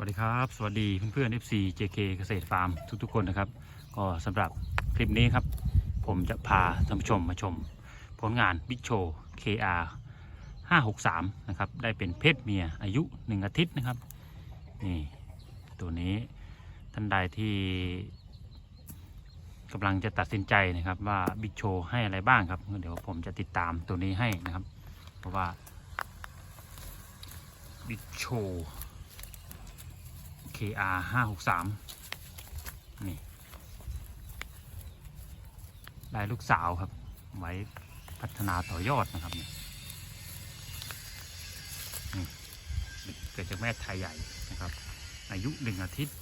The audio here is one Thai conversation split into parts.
วัสดีครับ สวัสดีเพื่อนๆ FC JK เกษตรฟาร์มทุกๆ คนนะครับ ก็สำหรับคลิปนี้ครับ ผมจะพาท่านผู้ชมมาชม ผลงานบิ๊กโช KR 563 นะครับ ได้เป็นเพศเมียอายุ 1 อาทิตย์นะครับ นี่ตัวนี้ท่านใดที่กำลังจะตัดสินใจนะครับว่าบิ๊กโชให้อะไรบ้างครับ เดี๋ยวผมจะติดตามตัวนี้ให้นะครับ เพราะว่าบิ๊กโช KR 563นี่ลายลูกสาวครับ ไว้พัฒนาต่อยอดนะครับนี่นเกิดจากแม่ไทยใหญ่นะครับ อายุหนึ่งอาทิตย์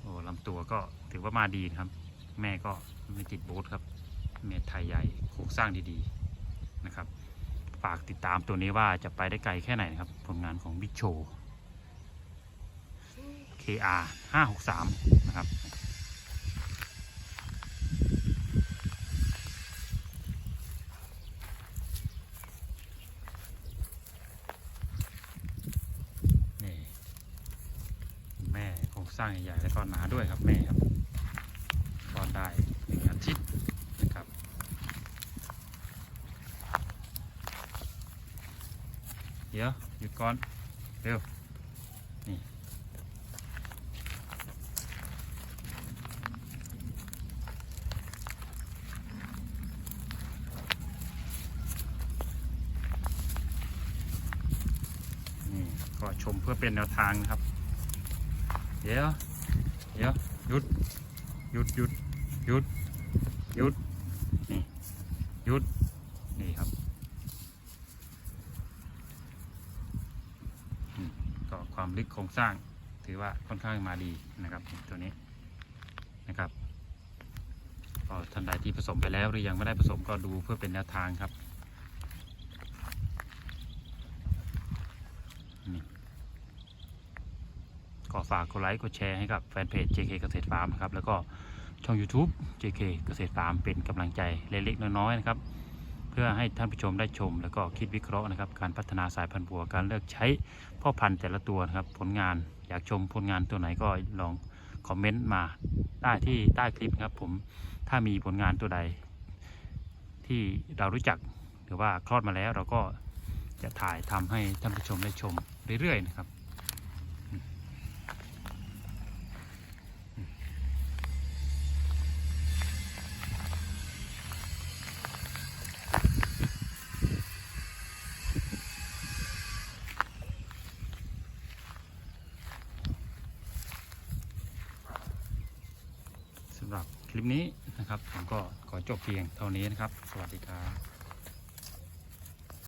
โอ้ลำตัวก็ถือว่ามาดีนะครับ แม่ก็ไม่ติดโบ๊ทครับ แม่ไทยใหญ่โครงสร้างดีๆนะครับ ฝากติดตามตัวนี้ว่าจะไปได้ไกลแค่ไหนนะครับ ผลงานของบิ๊กโช KR 563 นะครับ นี่แม่โครงสร้างใหญ่ๆแล้วก็หนาด้วยครับแม่ครับก็ได้หนึ่งอาทิตย์นะครับเดี๋ยวหยุดก่อน เร็ว นี่ นี่ ก็ชมเพื่อเป็นแนวทางนะครับ เดี๋ยว เดี๋ยวหยุดหยุดหยุดหยุดหยุดนี่หยุดนี่ครับก็ความลึกโครงสร้างถือว่าค่อนข้างมาดีนะครับตัวนี้นะครับก็ท่านใดที่ผสมไปแล้วหรือยังไม่ได้ผสมก็ดูเพื่อเป็นแนวทางครับนี่ ก็ฝากกดไลค์กดแชร์ให้กับแฟนเพจ JK เกษตรฟาร์มนะครับแล้วก็ช่อง YouTube JK เกษตรฟาร์มเป็นกำลังใจเล็กๆน้อยๆนะครับเพื่อให้ท่านผู้ชมได้ชม แล้วก็คิดวิเคราะห์นะครับ การพัฒนาสายพันธุ์บัวการเลือกใช้พ่อพันธุ์แต่ละตัวนะครับ ผลงานอยากชมผลงานตัวไหนก็ลองคอมเมนต์มาได้ที่ใต้คลิปนะครับ ผมถ้ามีผลงานตัวใด ที่เรารู้จักหรือว่าคลอดมาแล้วเราก็จะถ่ายทำให้ท่านผู้ชมได้ชมเรื่อยๆนะครับ ลิปนี้นะครับผมก็ขอจบเพียงเท่านี้นะครับ สวัสดีครับ